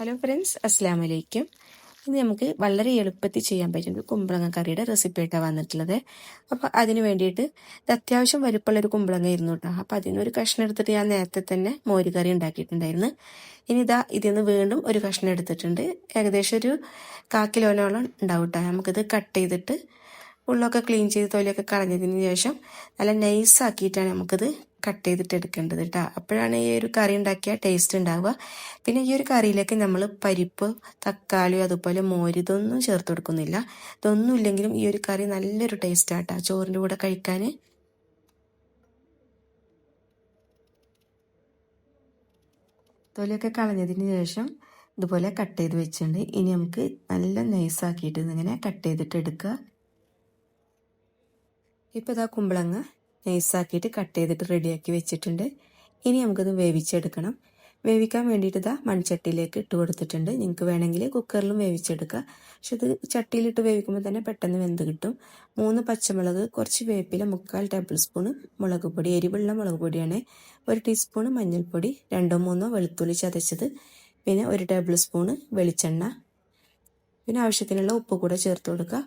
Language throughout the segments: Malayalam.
ഹലോ ഫ്രണ്ട്സ് അസ്സാം വലൈക്കും ഇന്ന് നമുക്ക് വളരെ എളുപ്പത്തിൽ ചെയ്യാൻ പറ്റുന്ന കുമ്പളങ്ങ കറിയുടെ റെസിപ്പി ആയിട്ടാണ് വന്നിട്ടുള്ളത്. അപ്പോൾ അതിന് വേണ്ടിയിട്ട് ഇത് അത്യാവശ്യം വലുപ്പമുള്ള ഒരു കുമ്പളങ്ങ ഇരുന്നു കേട്ടോ. അപ്പോൾ അതിനൊരു കഷ്ണം എടുത്തിട്ട് ഞാൻ നേരത്തെ തന്നെ മോര് കറി ഉണ്ടാക്കിയിട്ടുണ്ടായിരുന്നു. ഇനി ഇതാ ഇതിൽ നിന്ന് വീണ്ടും ഒരു കഷ്ണം എടുത്തിട്ടുണ്ട്. ഏകദേശം ഒരു കാക്കിലോലോളം ഉണ്ടാവും കേട്ടോ. നമുക്കിത് കട്ട് ചെയ്തിട്ട് ഉള്ളൊക്കെ ക്ലീൻ ചെയ്ത് തൊലിയൊക്കെ കളഞ്ഞതിന് ശേഷം നല്ല നൈസാക്കിയിട്ടാണ് നമുക്കിത് കട്ട് ചെയ്തിട്ട് എടുക്കേണ്ടത് കേട്ടോ അപ്പോഴാണ് ഈ ഒരു കറി ഉണ്ടാക്കിയ ടേസ്റ്റ് ഉണ്ടാവുക. പിന്നെ ഈ ഒരു കറിയിലേക്ക് നമ്മൾ പരിപ്പ് തക്കാളി അതുപോലെ മോര് ഇതൊന്നും ചേർത്ത് കൊടുക്കുന്നില്ല. ഇതൊന്നും ഇല്ലെങ്കിലും ഈ ഒരു കറി നല്ലൊരു ടേസ്റ്റ് ആട്ടാ. ചോറിന്റെ കൂടെ കഴിക്കാൻ തൊലിയൊക്കെ കളഞ്ഞതിന് ശേഷം ഇതുപോലെ കട്ട് ചെയ്ത് വെച്ചിട്ടുണ്ട്. ഇനി നമുക്ക് നല്ല നൈസാക്കിയിട്ട് ഇങ്ങനെ കട്ട് ചെയ്തിട്ട് എടുക്കുക. ഇപ്പോൾ ഇതാ കുമ്പളങ്ങ. നൈസാക്കിയിട്ട് കട്ട് ചെയ്തിട്ട് റെഡിയാക്കി വെച്ചിട്ടുണ്ട്. ഇനി നമുക്കത് വേവിച്ചെടുക്കണം. വേവിക്കാൻ വേണ്ടിയിട്ട് ഇതാ മൺചട്ടിയിലേക്ക് ഇട്ട് കൊടുത്തിട്ടുണ്ട്. നിങ്ങൾക്ക് വേണമെങ്കിൽ കുക്കറിലും വേവിച്ചെടുക്കാം. പക്ഷെ ഇത് ചട്ടിയിലിട്ട് വേവിക്കുമ്പോൾ തന്നെ പെട്ടെന്ന് വെന്ത് കിട്ടും. മൂന്ന് പച്ചമുളക് കുറച്ച് വേപ്പില മുക്കാൽ ടേബിൾ സ്പൂണ് മുളക് പൊടി എരിവുള്ള മുളക് പൊടിയാണ്. ഒരു ടീസ്പൂണ് മഞ്ഞൾപ്പൊടി രണ്ടോ മൂന്നോ വെളുത്തുള്ളി ചതച്ചത്. പിന്നെ ഒരു ടേബിൾ സ്പൂണ് വെളിച്ചെണ്ണ. പിന്നെ ആവശ്യത്തിനുള്ള ഉപ്പ് കൂടെ ചേർത്ത് കൊടുക്കുക.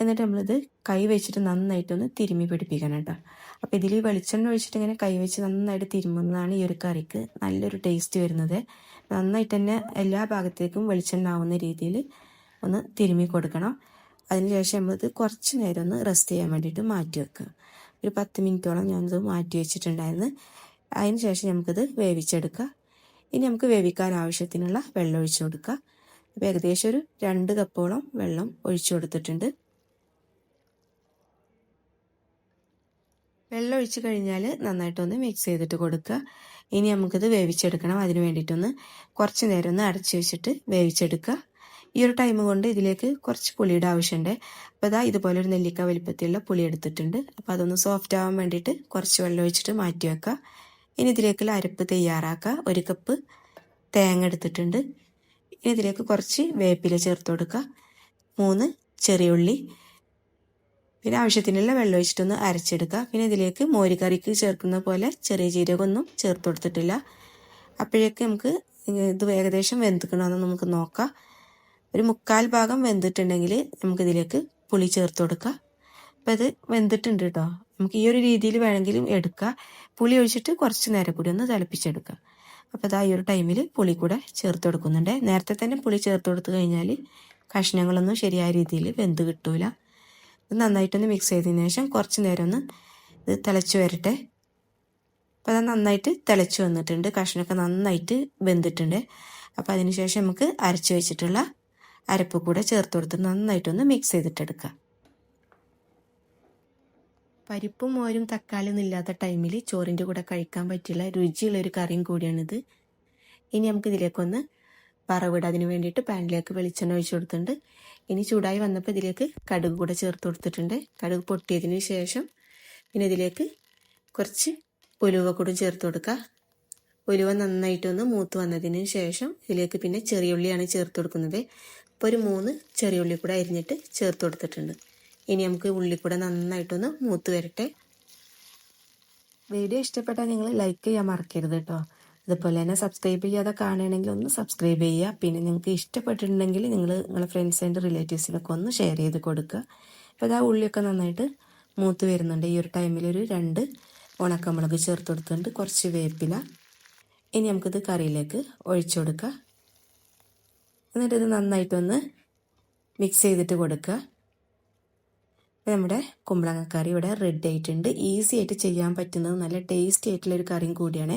എന്നിട്ട് നമ്മളിത് കൈ വെച്ചിട്ട് നന്നായിട്ടൊന്ന് തിരുമ്മി പിടിപ്പിക്കണം കേട്ടോ. അപ്പോൾ ഇതിൽ വെളിച്ചെണ്ണ ഒഴിച്ചിട്ട് ഇങ്ങനെ കൈ വെച്ച് നന്നായിട്ട് തിരുമ്മുന്നതാണ് ഈ ഒരു കറിക്ക് നല്ലൊരു ടേസ്റ്റ് വരുന്നത്. നന്നായിട്ട് തന്നെ എല്ലാ ഭാഗത്തേക്കും വെളിച്ചെണ്ണ ആവുന്ന രീതിയിൽ ഒന്ന് തിരുമ്മി കൊടുക്കണം. അതിനുശേഷം നമ്മളിത് കുറച്ച് നേരം ഒന്ന് റെസ്റ്റ് ചെയ്യാൻ വേണ്ടിയിട്ട് മാറ്റി വെക്കുക. ഒരു പത്ത് മിനിറ്റോളം ഞാനത് മാറ്റി വെച്ചിട്ടുണ്ടായിരുന്നു. അതിന് ശേഷം നമുക്കിത് വേവിച്ചെടുക്കുക. ഇനി നമുക്ക് വേവിക്കാൻ ആവശ്യത്തിനുള്ള വെള്ളം ഒഴിച്ചു കൊടുക്കുക. അപ്പോൾ ഏകദേശം ഒരു രണ്ട് കപ്പോളം വെള്ളം ഒഴിച്ചു കൊടുത്തിട്ടുണ്ട്. വെള്ളം ഒഴിച്ച് കഴിഞ്ഞാൽ നന്നായിട്ടൊന്ന് മിക്സ് ചെയ്തിട്ട് കൊടുക്കുക. ഇനി നമുക്കിത് വേവിച്ചെടുക്കണം. അതിന് വേണ്ടിയിട്ടൊന്ന് കുറച്ച് നേരം ഒന്ന് അടച്ചു വെച്ചിട്ട് വേവിച്ചെടുക്കുക. ഈ ഒരു ടൈം കൊണ്ട് ഇതിലേക്ക് കുറച്ച് പുളിയുടെ ആവശ്യമുണ്ട്. അപ്പോൾ ഇതാ ഇതുപോലെ ഒരു നെല്ലിക്ക വലിപ്പത്തിലുള്ള പുളി എടുത്തിട്ടുണ്ട്. അപ്പോൾ അതൊന്ന് സോഫ്റ്റ് ആവാൻ വേണ്ടിയിട്ട് കുറച്ച് വെള്ളം ഒഴിച്ചിട്ട് മാറ്റി വെക്കുക. ഇനി ഇതിലേക്ക് അരപ്പ് തയ്യാറാക്കുക. ഒരു കപ്പ് തേങ്ങ എടുത്തിട്ടുണ്ട്. ഇനി ഇതിലേക്ക് കുറച്ച് വേപ്പില ചേർത്ത് കൊടുക്കുക. മൂന്ന് ചെറിയ ഉള്ളി. പിന്നെ ആവശ്യത്തിനുള്ള വെള്ളം ഒഴിച്ചിട്ടൊന്ന് അരച്ചെടുക്കുക. പിന്നെ ഇതിലേക്ക് മോരിക്കറിക്ക് ചേർക്കുന്ന പോലെ ചെറിയ ജീരകമൊന്നും ചേർത്ത് കൊടുത്തിട്ടില്ല. അപ്പോഴേക്ക് നമുക്ക് ഇത് ഏകദേശം വെന്തിക്കണമെന്ന് നമുക്ക് നോക്കാം. ഒരു മുക്കാൽ ഭാഗം വെന്തിട്ടുണ്ടെങ്കിൽ നമുക്കിതിലേക്ക് പുളി ചേർത്ത് കൊടുക്കുക അപ്പം അത് വെന്തിട്ടുണ്ട് കേട്ടോ. നമുക്ക് ഈ ഒരു രീതിയിൽ വേണമെങ്കിലും എടുക്കുക പുളി ഒഴിച്ചിട്ട് കുറച്ച് നേരം കൂടി ഒന്ന് തിളപ്പിച്ചെടുക്കുക അപ്പോൾ അതാ ഈ ഒരു ടൈമിൽ പുളി കൂടെ ചേർത്ത് കൊടുക്കുന്നുണ്ട്. നേരത്തെ തന്നെ പുളി ചേർത്ത് കൊടുത്തു കഴിഞ്ഞാൽ കഷ്ണങ്ങളൊന്നും ശരിയായ രീതിയിൽ വെന്ത് കിട്ടൂല. നന്നായിട്ടൊന്ന് മിക്സ് ചെയ്തതിന് ശേഷം കുറച്ച് നേരം ഒന്ന് ഇത് തിളച്ച് വരട്ടെ. അപ്പോൾ അത് നന്നായിട്ട് തിളച്ച് വന്നിട്ടുണ്ട്. കഷ്ണമൊക്കെ നന്നായിട്ട് വെന്തിട്ടുണ്ട്. അപ്പോൾ അതിന് ശേഷം നമുക്ക് അരച്ച് വെച്ചിട്ടുള്ള അരപ്പ് കൂടെ ചേർത്ത് കൊടുത്ത് നന്നായിട്ടൊന്ന് മിക്സ് ചെയ്തിട്ടെടുക്കുക പരിപ്പും മോരും തക്കാളിയൊന്നും ഇല്ലാത്ത ടൈമിൽ ചോറിന്റെ കൂടെ കഴിക്കാൻ പറ്റിയുള്ള രുചിയുള്ളൊരു കറിയും കൂടിയാണിത്. ഇനി നമുക്ക് ഇതിലേക്കൊന്ന് വറവിട അതിന് വേണ്ടിയിട്ട് പാനിലേക്ക് വെളിച്ചെണ്ണ ഒഴിച്ചു കൊടുത്തിട്ടുണ്ട്. ഇനി ചൂടായി വന്നപ്പോൾ ഇതിലേക്ക് കടുക് കൂടെ ചേർത്ത് കൊടുത്തിട്ടുണ്ട്. കടുക് പൊട്ടിയതിന് ശേഷം പിന്നെ ഇതിലേക്ക് കുറച്ച് ഉലുവ കൂടെ ചേർത്ത് കൊടുക്കുക. ഉലുവ നന്നായിട്ടൊന്ന് മൂത്ത് വന്നതിന് ശേഷം ഇതിലേക്ക് പിന്നെ ചെറിയ ഉള്ളിയാണ് ചേർത്ത് കൊടുക്കുന്നത്. അപ്പോൾ ഒരു മൂന്ന് ചെറിയ ഉള്ളി കൂടെ അരിഞ്ഞിട്ട് ചേർത്ത് കൊടുത്തിട്ടുണ്ട്. ഇനി നമുക്ക് ഉള്ളി കൂടെ നന്നായിട്ടൊന്ന് മൂത്ത് വരട്ടെ. വീഡിയോ ഇഷ്ടപ്പെട്ടാൽ നിങ്ങൾ ലൈക്ക് ചെയ്യാൻ മറക്കരുത് കേട്ടോ. അതുപോലെ തന്നെ സബ്സ്ക്രൈബ് ചെയ്യാതെ കാണുകയാണെങ്കിൽ ഒന്ന് സബ്സ്ക്രൈബ് ചെയ്യുക. പിന്നെ നിങ്ങൾക്ക് ഇഷ്ടപ്പെട്ടിട്ടുണ്ടെങ്കിൽ നിങ്ങൾ നിങ്ങളെ ഫ്രണ്ട്സ് ആൻഡ് റിലേറ്റീവ്സിനൊക്കെ ഒന്ന് ഷെയർ ചെയ്ത് കൊടുക്കുക. അപ്പോൾ ഇതാ ഉള്ളിയൊക്കെ നന്നായിട്ട് മൂത്ത് വരുന്നുണ്ട്. ഈ ഒരു ടൈമിൽ ഒരു രണ്ട് ഉണക്കമുളക് ചേർത്ത് കൊടുത്തിട്ടുണ്ട്. കുറച്ച് വേപ്പില. ഇനി നമുക്കിത് കറിയിലേക്ക് ഒഴിച്ചു കൊടുക്കുക എന്നിട്ട് ഇത് നന്നായിട്ടൊന്ന് മിക്സ് ചെയ്തിട്ട് കൊടുക്കുക. നമ്മുടെ കുമ്പളങ്ങ കറി ഇവിടെ റെഡി ആയിട്ടുണ്ട്. ഈസി ആയിട്ട് ചെയ്യാൻ പറ്റുന്നത് നല്ല ടേസ്റ്റി ആയിട്ടുള്ള ഒരു കറിയും കൂടിയാണ്.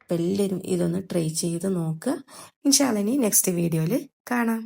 അപ്പം എല്ലാവരും ഇതൊന്ന് ട്രൈ ചെയ്ത് നോക്കുക ഇൻഷാല്ലനി നെക്സ്റ്റ് വീഡിയോയിൽ കാണാം.